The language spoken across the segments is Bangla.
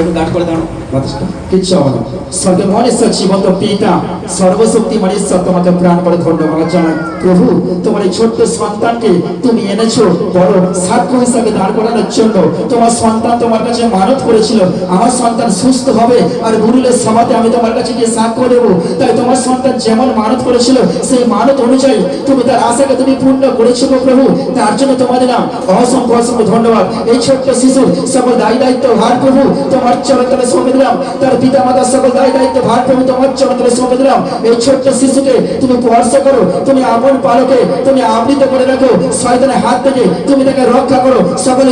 একটু করে দাঁড়ো কিচ্ছু হবে না। পিতা সর্বশক্তি মহেশ্বর তোমাকে প্রাণ ধন্যবাদ জানাই। প্রভু তোমার এই ছোট্ট সন্তানকে তুমি এনেছো বড় সাক্ষ্য হিসাবে দাঁড় করানোর জন্য। তোমার সন্তান তোমার কাছে মানত করেছিল। আমার সন্তান সুস্থ হবে আর গুরুলের সভাতে আমি তোমার কাছে গিয়ে সাক্ষ্য দেবো। তাই তোমার সন্তান যেমন মানত করেছিল সেই মানত অনুযায়ী তুমি তার আশাকে তুমি পূর্ণ করেছ প্রভু। তার জন্য তোমাদের নাম অসংখ্য অসংখ্য ধন্যবাদ। এই ছোট্ট শিশুর সকল দায়ী দায়িত্ব ভার প্রভু। তোমার রক্ষা করো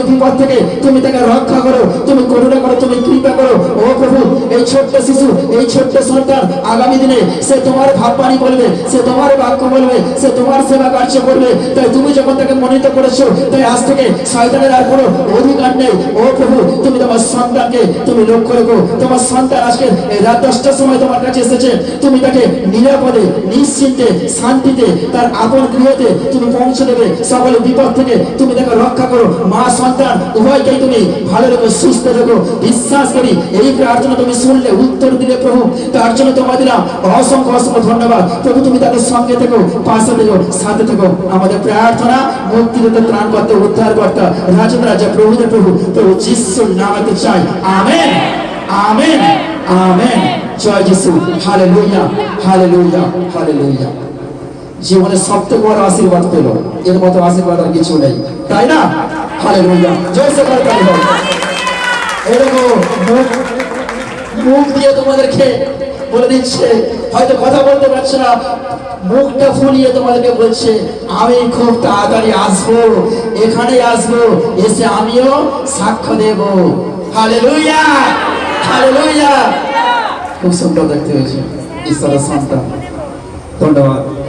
বিপদ থেকে তুমি তাকে রক্ষা করো, তুমি করুণা করো, তুমি কৃপা করো। ও প্রভু, এই ছোট্ট শিশু, এই ছোট্ট সন্তান আগামী দিনে সে তোমার ভাববাণী বলবে, সে তোমার বাক্য বলবে, সে তোমার সেবা কার্য করবে। তাই তুমি যখন তাকে মনোনীত করেছ, তাই আজ থেকে শয়তানের আর কোনো অধিকার নেই। ও প্রভু, তুমি তোমার সন্তানকে তুমি লক্ষ্য রেখো, তোমার সন্তান আজকে রাত দশটার সময় তোমার কাছে এসেছে। তুমি তাকে নিরাপদে, নিশ্চিন্তে, শান্তিতে, তার আপন গৃহতে তুমি পৌঁছে দেবে। সকল বিপদ থেকে তুমি তাকে রক্ষা করো। মা, সন্তান, উভয়কেই তুমি ভালো রেখো, সুস্থ রেখো। বিশ্বাস করি, এই প্রার্থনা তুমি শুনলে উত্তর দিলে প্রভু। তার জন্য তোমার দিলাম অসংখ্য অসংখ্য ধন্যবাদ। প্রভু, তুমি তাদের সঙ্গে থেকো, পাশে থেকো, সাথে থেকো। আমাদের প্রার্থনা মুক্তিদাতা ত্রাণ করতে উদ্ধার করতে রাজন রাজা, প্রভুদের প্রভু। প্রভু, যিশুর নামাতে চাই। আমেন আমেন আমেন জয় যিশু হালেলুয়া হালেলুয়া হালেলুয়া জীবনে সবথেকে বড় আশীর্বাদ পেল। এর মতো আশীর্বাদ আর কিছু নেই। তাই না? হালেলুয়া জয় সে তাই হোক এরকম মুখ দিয়ে তোমাদেরকে বলে দিচ্ছে। হয়তো কথা বলতে পারছে না। মুখটা ফুলিয়ে তোমাদেরকে বলছে, আমি খুব তাড়াতাড়ি আসব। এখানে আসব। এসে আমিও সাক্ষ্য দেব। হালেলুয়া হালেলুয়া খুব সুন্দর দেখতে হয়েছে। ঈশ্বরের সন্তান। ধন্যবাদ।